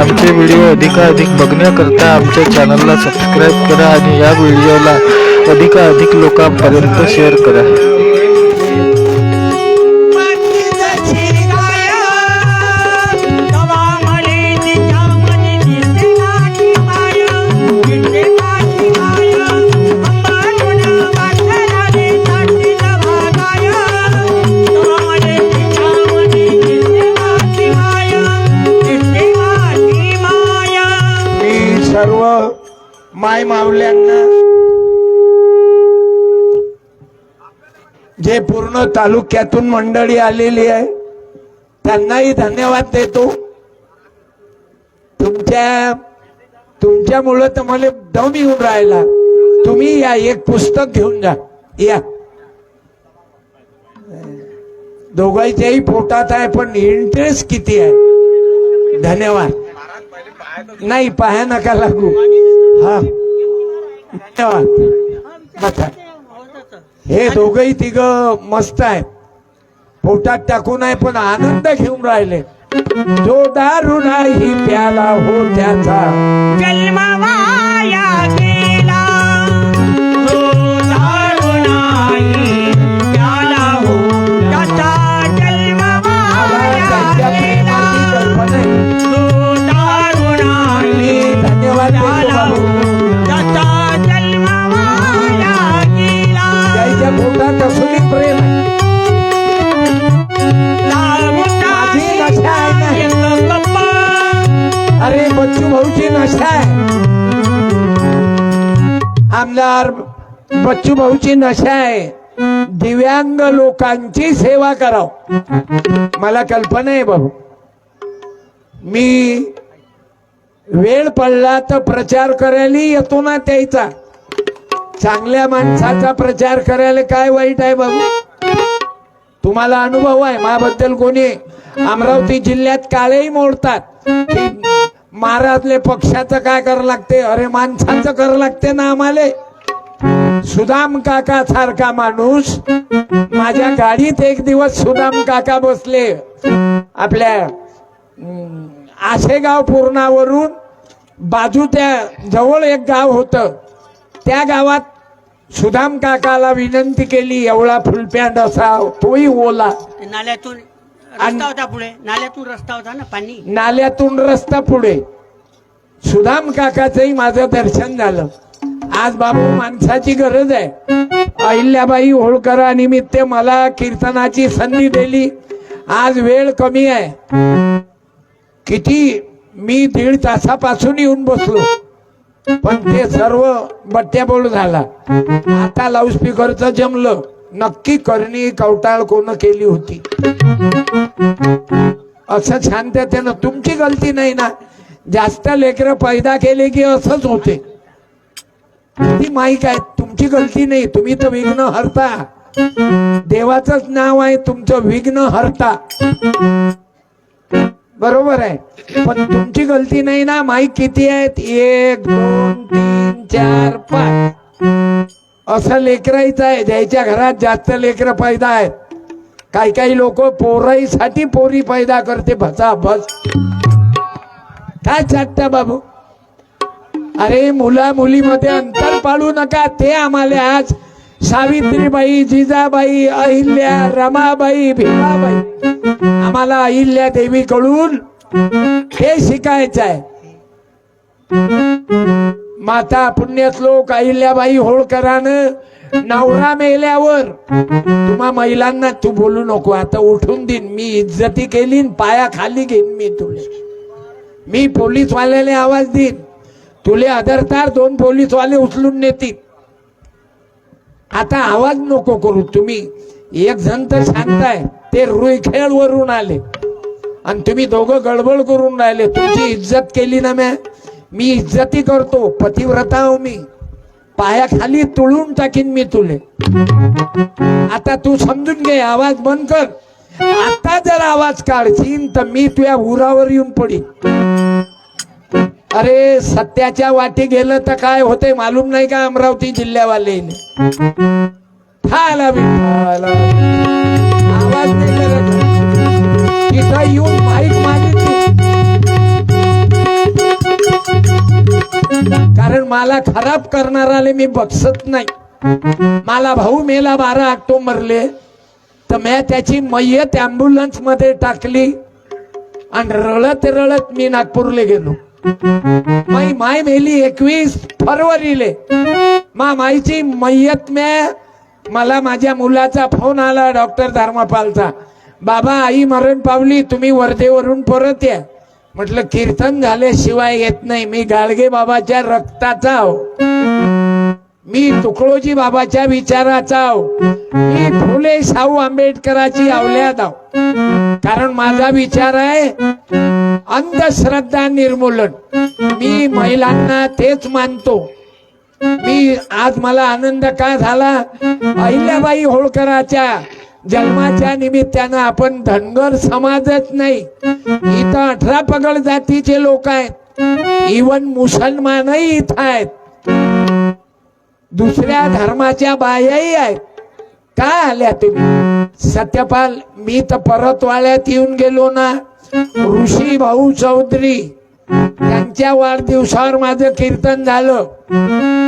आमचे व्हिडिओ अधिकाधिक बघण्याकरता आमच्या चॅनलला सबस्क्राईब करा आणि या व्हिडिओला अधिकाधिक लोकांपर्यंत शेअर करा. माय माऊल्यांना. जे पूर्ण तालुक्यातून मंडळी आलेली आहे त्यांनाही धन्यवाद देतो. तुमच्या तुमच्यामुळं तर मला दम येऊन राहिला. तुम्ही या एक पुस्तक घेऊन जा. या. दोघांच्याही पोटात आहे पण इंटरेस्ट किती आहे? धन्यवाद. नाही पाया नका लागू. हा. धन्यवाद हे दोघही तिघ मस्त आहेत. पोटात टाकून आहे पण आनंद घेऊन राहिले. जो दारुणा ही प्याला हो त्याचा. आमदार बच्चू भाऊची नशा आहे. दिव्यांग लोकांची सेवा कराव. मला कल्पना आहे भाऊ मी वेळ पडला तर प्रचार करायला येतो ना त्याचा. चांगल्या माणसाचा प्रचार करायला काय वाईट आहे बाबू? तुम्हाला अनुभव आहे माझ्याबद्दल कोणी? अमरावती जिल्ह्यात काळेही मोडतात. महाराजले पक्षाचं काय करावं लागते? अरे माणसाचं करावं लागते ना आम्हाला. सुदाम काका सारखा माणूस. माझ्या गाडीत एक दिवस सुदाम काका बसले. आपल्या आशेगाव पूर्णावरून बाजू त्या जवळ एक गाव होतं. त्या गावात सुदाम काकाला विनंती केली एवढा फुलप्यांड असा तोही ओला. नाल्यातून रस्ता होता पुढे. नाल्यातून रस्ता होता ना पाणी? नाल्यातून रस्ता पुढे. सुदाम काकाचंही माझं दर्शन झालं. आज बाबू माणसाची गरज आहे. अहिल्याबाई होळकरा निमित्त मला कीर्तनाची संधी दिली. आज वेळ कमी आहे. किती मी दीड तासापासून येऊन बसलो. पण ते सर्व बट्ट्याबोळ झाला. आता लाऊडस्पीकरचं जमलं. नक्की करणी कवटाळ कोण केली होती? असं शांततेनं तुमची गलती नाही ना. जास्त लेकरं पैदा केले की असंच होते. ती माहीत आहे तुमची गलती नाही. तुम्ही तर विघ्न हरता. देवाचंच नाव आहे तुमचं विघ्न हरता. बरोबर आहे. पण तुमची गलती नाही ना. माईक किती आहेत? एक दोन तीन चार पाच. असं लेकरायचं आहे ज्याच्या घरात जास्त लेकरं पैदा आहेत. काही काही लोक पोराईसाठी पोरी पैदा करते भसा भस. काय चाटता बाबू? अरे मुला मुलीमध्ये अंतर पाळू नका ते आम्हाला आज सावित्रीबाई जिजाबाई अहिल्या रमाबाई भीमाबाई आम्हाला अहिल्या देवीकडून हे शिकायचं आहे माता पुण्यश्लोक अहिल्याबाई होळकरानं नवरा मेल्यावर. तुम्हा महिलांना तू बोलू नको आता उठून देईन मी इज्जती केली पाया खाली घेईन मी तुले. मी पोलीसवाल्याने आवाज देईन. तुले अदरतार दोन पोलीसवाले उचलून नेतील. आता आवाज नको करू. तुम्ही एक जण तर शांत आहे ते रुईखेळ वरून आले. आणि तुम्ही दोघं गडबड करून राहिले. तुमची इज्जत केली ना म्या? मी इज्जती करतो. पतिव्रता हो मी. पायाखाली तुळून टाकीन मी तुले. आता तू समजून घे आवाज बंद कर. आता जर आवाज काढशील तर मी तुझ्या उरावर येऊन पडीन. अरे सत्याच्या वाटी गेलं तर काय होते मालूम नाही का अमरावती जिल्ह्यावाले ठाला मला खराब करणाराले मी बक्षत नाही. मला भाऊ मेला बारा ऑक्टोबरले. तर मी त्याची मय्यत अँब्युलन्समध्ये टाकली. आणि रळत रळत मी नागपूरला गेलो. माई माय मेली एकवीस फरवरीले. मा माईची मय्यत म्या मला माझ्या मुलाचा फोन आला डॉक्टर धर्मपालचा. बाबा आई मरण पावली तुम्ही वर्धेवरून परत या. म्हटलं कीर्तन झाल्याशिवाय येत नाही. मी गाडगे बाबाच्या रक्ताचा आहो. मी तुकडोजी बाबाच्या विचाराचा आहो. मी फुले शाहू आंबेडकराची आवल्यात आहो. कारण माझा विचार आहे अंधश्रद्धा निर्मूलन. मी महिलांना तेच मानतो. मी आज मला आनंद का झाला? अहिल्याबाई होळकराच्या जन्माच्या निमित्तानं आपण धनगर समाजच नाही इथं अठरा पगड जातीचे लोक आहेत. इवन मुसलमानही इथं आहेत. दुसऱ्या धर्माच्या बायाही आहेत. का आल्या तुम्ही? सत्यपाल मी तर परतवाड्यात येऊन गेलो ना. ऋषी भाऊ चौधरी त्यांच्या वाढदिवसावर माझं कीर्तन झालं.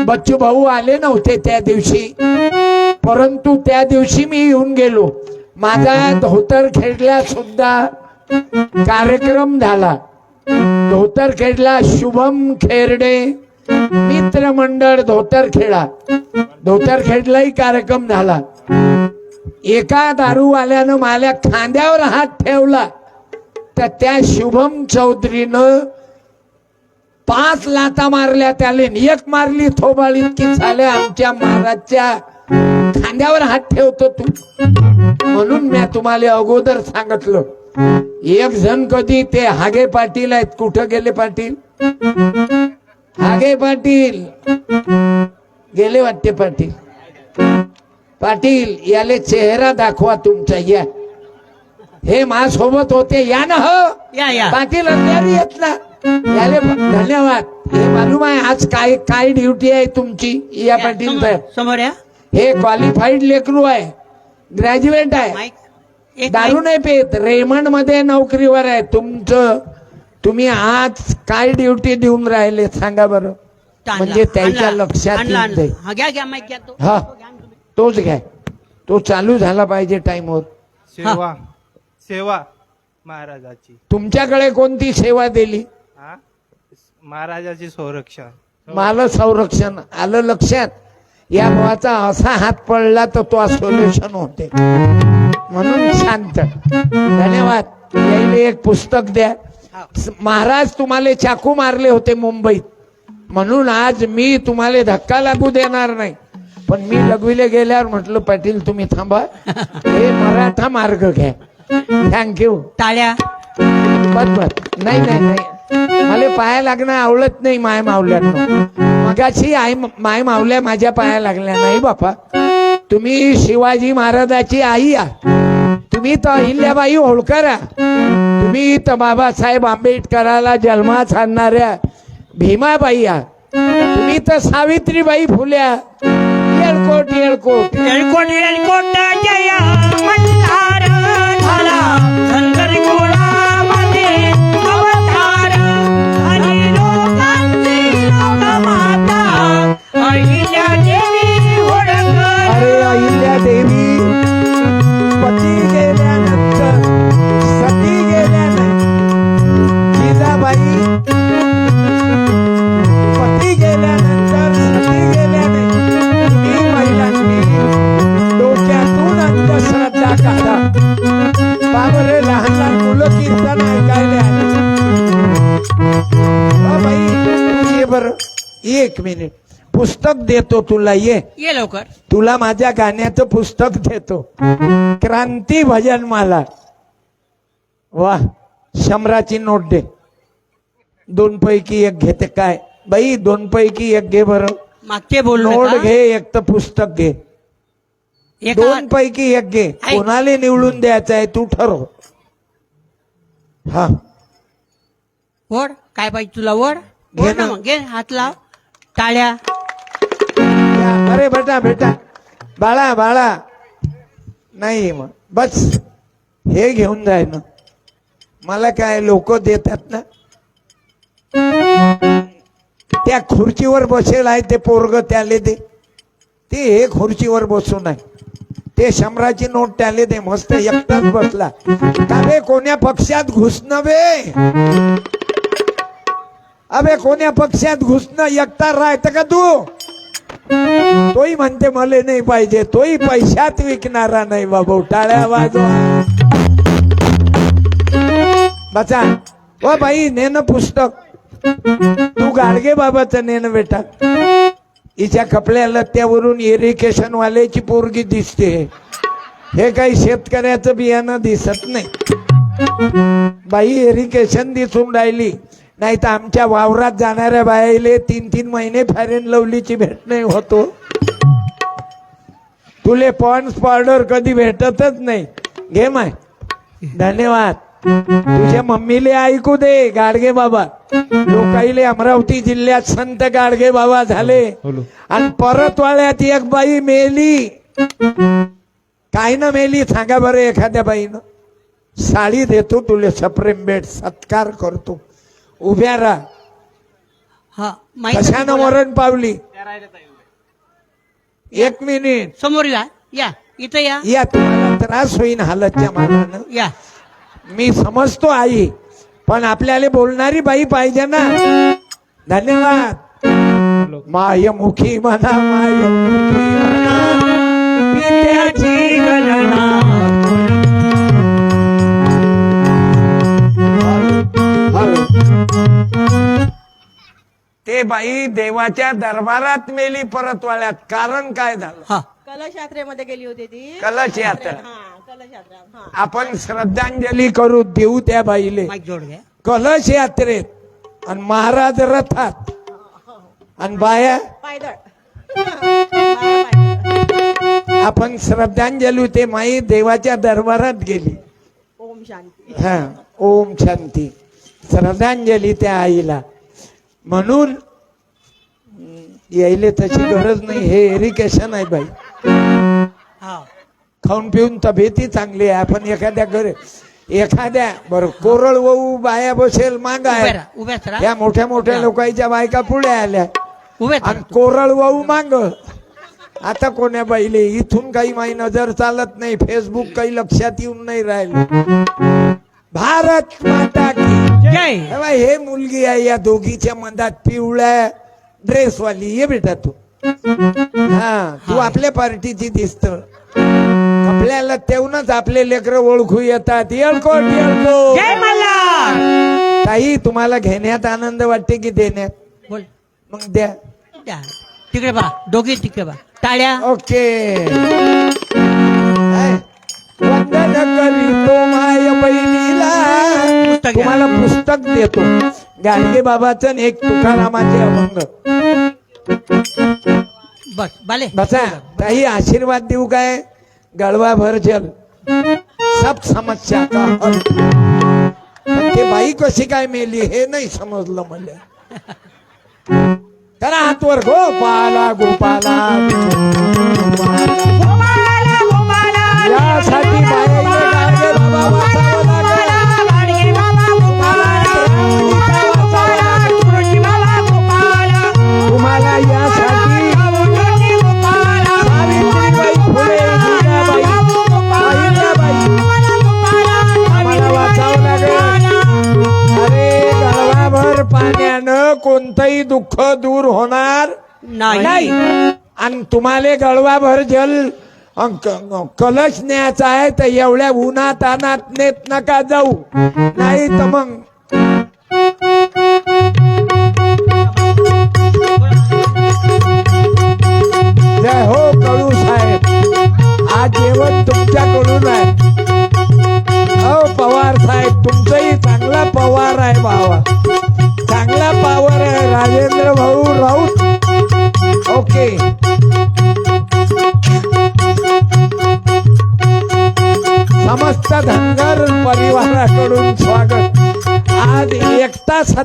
बच्चू भाऊ आले नव्हते त्या दिवशी. परंतु त्या दिवशी मी येऊन गेलो. माझा धोतर खेडला सुद्धा कार्यक्रम झाला. धोतर खेडला शुभम खेरडे मित्रमंडळ धोतर खेळा. धोतर खेडलाही कार्यक्रम झाला. एका दारूवाल्यानं माझ्या खांद्यावर हात ठेवला. तर त्या शुभम चौधरीनं पाच लाता मारल्या. त्याने एक मारली थोबाळी की झाल्या आमच्या महाराजच्या खांद्यावर हात ठेवतो तू. म्हणून मी तुम्हाला अगोदर सांगितलं एक जण कधी ते हागे पाटील आहेत कुठं गेले पाटील? हागे पाटील. गेले वाटते पाटील? पाटील याले चेहरा दाखवा तुमचा या. हे माझ्यासोबत होते या ना हो. या या. पाटील अंधारी येत ना. याले धन्यवाद. हे मालूम आहे आज काय काय ड्युटी आहे तुमची या पाटील समोर- या. हे क्वालिफाईड लेकरू आहे. ग्रॅज्युएट आहे. दारू. नाही पेत. रेमंडमध्ये नोकरीवर आहे. तुमचं तुम्ही आज काय ड्युटी देऊन राहिले सांगा बरं. म्हणजे त्याच्या लक्षात हा हा. तोच घ्या. तो चालू झाला पाहिजे टाइमवर सेवा. सेवा महाराजाची. तुमच्याकडे कोणती सेवा दिली? महाराजाची संरक्षण. मला संरक्षण. आलं लक्षात? या भावाचा असा हात पडला तर तो सोल्युशन होते. म्हणून शांत. धन्यवाद. यायला एक पुस्तक द्या. महाराज तुम्हाला चाकू मारले होते मुंबईत. म्हणून आज मी तुम्हाला धक्का लागू देणार नाही. पण मी लघवीला गेल्यावर म्हटलं पाटील तुम्ही थांबा. हे मराठा मार्ग घ्या. थँक्यू टाळ्या. बर बर नाही नाही नाही. मला पाया लागणं आवडत नाही माय मावल्यानं मगाशी आई माय मावल्या माझ्या पाया लागल्या. नाही बापा. तुम्ही शिवाजी महाराजाची आई आ तुम्ही तर अहिल्याबाई होळकर तुम्ही तर बाबासाहेब आंबेडकराला जन्मास आणणाऱ्या भीमाबाई आ तुम्ही तर सावित्रीबाई फुल्या येळकोट येळकोट. येळकोट येळकोट काढा बाबरे लहान लहान मुलं कीर्तन ऐकायला आले. ये बरं एक मिनिट. पुस्तक देतो तुला ये. ये लवकर. तुला माझ्या गाण्याचं पुस्तक देतो. क्रांती भजन माला. वा शंभराची नोट दे. दोन पैकी एक घेते. काय? बाई दोन पैकी एक घे बरं. मागचे बोल नोट घे एक तर पुस्तक घे. दोन पैकी एक घे. कोणाला निवडून द्यायचं आहे तू ठरव. हा. वड काय पाहिजे तुला वड घे ना. मग. घे. हात लाव. टाळ्या. अरे बेटा बेटा. बाळा बाळा. नाही मग. बस. हे घेऊन जाय ना. मला काय लोक देतात ना? त्या खुर्चीवर बसेल आहे ते पोरग त्याले दे. ते हे खुर्चीवर बसून आहे. ते शंभराची नोट त्याले दे मस्त एकटाच बसला. अरे कोण्या पक्षात घुसणं बे? अबे कोण्या पक्षात घुसणं एकटा राहत का तू? तोही म्हणते मले नाही पाहिजे तोही पैशात विकणारा नाही बाबा टाळ्या वाजवा. बचा ओ बाई नेन पुस्तक. तू गाडगे बाबाचं नेन बेटा हिच्या कपड्या लत्त्यावरून इरिगेशन वाल्याची पोरगी दिसते. हे काही शेतकऱ्याचं बियाणं दिसत नाही. बाई इरिगेशन दिसून राहिली. नाही तर आमच्या वावरात जाणाऱ्या बाईले तीन तीन महिने फॅरेन लवलीची भेट नाही होतो हो. तुले पॉन्स पावडर कधी भेटतच नाही. घे माय. धन्यवाद. तुझ्या मम्मीले ऐकू दे गाडगे बाबा. लोकाईले अमरावती जिल्ह्यात संत गाडगे बाबा झाले. आणि परत वाळ्यात एक बाई मेली. काय ना मेली सांगा बरं एखाद्या बाईनं. साडी देतो तुले सप्रेम बेट सत्कार करतो. उभ्या राहा. हा कशानं? मरण पावली? एक मिनिट. समोर या या इथं या. या तुम्हाला त्रास होईन हालतच्या मानानं. या. मी समजतो आई. पण आपल्याला बोलणारी बाई पाहिजे ना. धन्यवाद. मायमुखी म्हणा मायमुखी. ते बाई देवाच्या दरबारात मेली परत वाळ्यात कारण काय झालं? कलश यात्रेमध्ये गेली होती ती. कलश यात्रा. हा. कलश यात्रा. हा. आपण श्रद्धांजली करू देऊ त्या बाईले. माईक जोड घ्या. कलश यात्रेत आणि महाराज रथात. आणि बाया पायदळ. बाया पायदळ. आपण श्रद्धांजली ते माई देवाच्या दरबारात गेली. ओम शांती. हा ओम शांती. श्रद्धांजली त्या आईला. म्हणून हम्म, यायले तशी गरज नाही हे एरिकेशन आहे बाई. हा. खाऊन पिऊन तब्येती चांगली आहे. आपण एखाद्या घर एखाद्या बरं कोरळ वहू बाया बसेल माग उभ्या आहे या मोठ्या मोठ्या लोकांच्या बायका पुढे आल्या. आणि. कोरळ वाहू मांग. आता कोण्या बाईले इथून काही माई नजर चालत नाही फेसबुक काही लक्षात येऊन नाही राहिले. भारत माता की हे हे मुलगी आहे या दोघीच्या मधात पिवळ्या ड्रेसवाली ये बेटा तू. हा तू आपल्या पार्टीची दिसत. आपल्याला तेवढंच आपले लेकर ओळखू येतात. येळकोट येळकोट जय मल्हार ताई तुम्हाला घेण्यात आनंद वाटते की देण्यात? बोल. मग द्या. द्या. तिकडे बा दोघे तिकडे बा टाळ्या. ओके. वंदन करीतो माय बहिणीला. पुस्तक घ्या. तुम्हाला पुस्तक देतो. गाडगे बाबाचं आणि एक तुकारामाचे अभंग. बस बाले. बसा. काही आशीर्वाद देऊ काय? गळवा भर जल. सब समस्या का हल? ते बाई कशी काय मेली हे नाही समजलं मला. करा हातवर गोपाला. गोपाला यासाठी बायाईने दुःख दूर होणार नाही. आणि तुम्हाला गळवाभर जल कलश न्यायचा आहे तर एवढ्या उन्हात अनात नेत नका जाऊ. नाही तर मग. जय हो कळू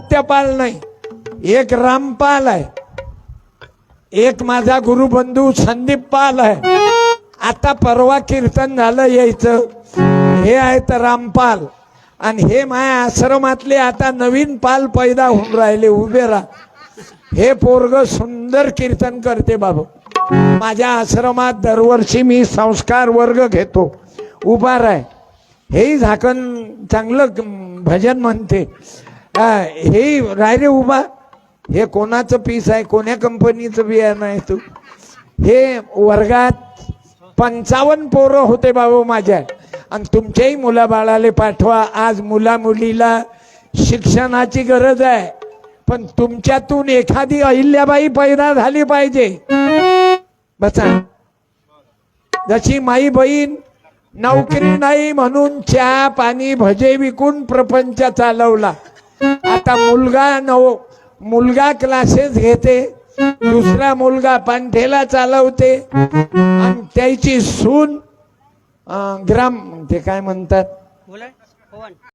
सत्यपाल नाही एक रामपाल आहे. एक माझा गुरुबंधू संदीप पाल आहे. आता परवा कीर्तन झालं यायचं. हे आहेत रामपाल. आणि हे माया आश्रमातले आता नवीन पाल पैदा होऊन राहिले उभे राहा. हे पोरग सुंदर कीर्तन करते बाबू. माझ्या आश्रमात दरवर्षी मी संस्कार वर्ग घेतो. उभा राय हेही झाकण चांगलं भजन म्हणते. हे राय रे उभा हे कोणाचं पीस आहे कोण्या कंपनीचं बियाणं आहे तू? हे वर्गात पंचावन्न पोरं होते बाबा माझ्या. आणि तुमच्याही मुलाबाळाले पाठवा. आज मुला मुलीला शिक्षणाची गरज आहे. पण तुमच्यातून एखादी अहिल्याबाई पैदा झाली पाहिजे. बसा. जशी माई बहीण नोकरी नाही म्हणून चहा पाणी भजे विकून प्रपंच चालवला. आता मुलगा नव मुलगा क्लासेस घेते दुसरा मुलगा पांठेला चालवते आणि त्याची सून ग्राम ते काय म्हणतात?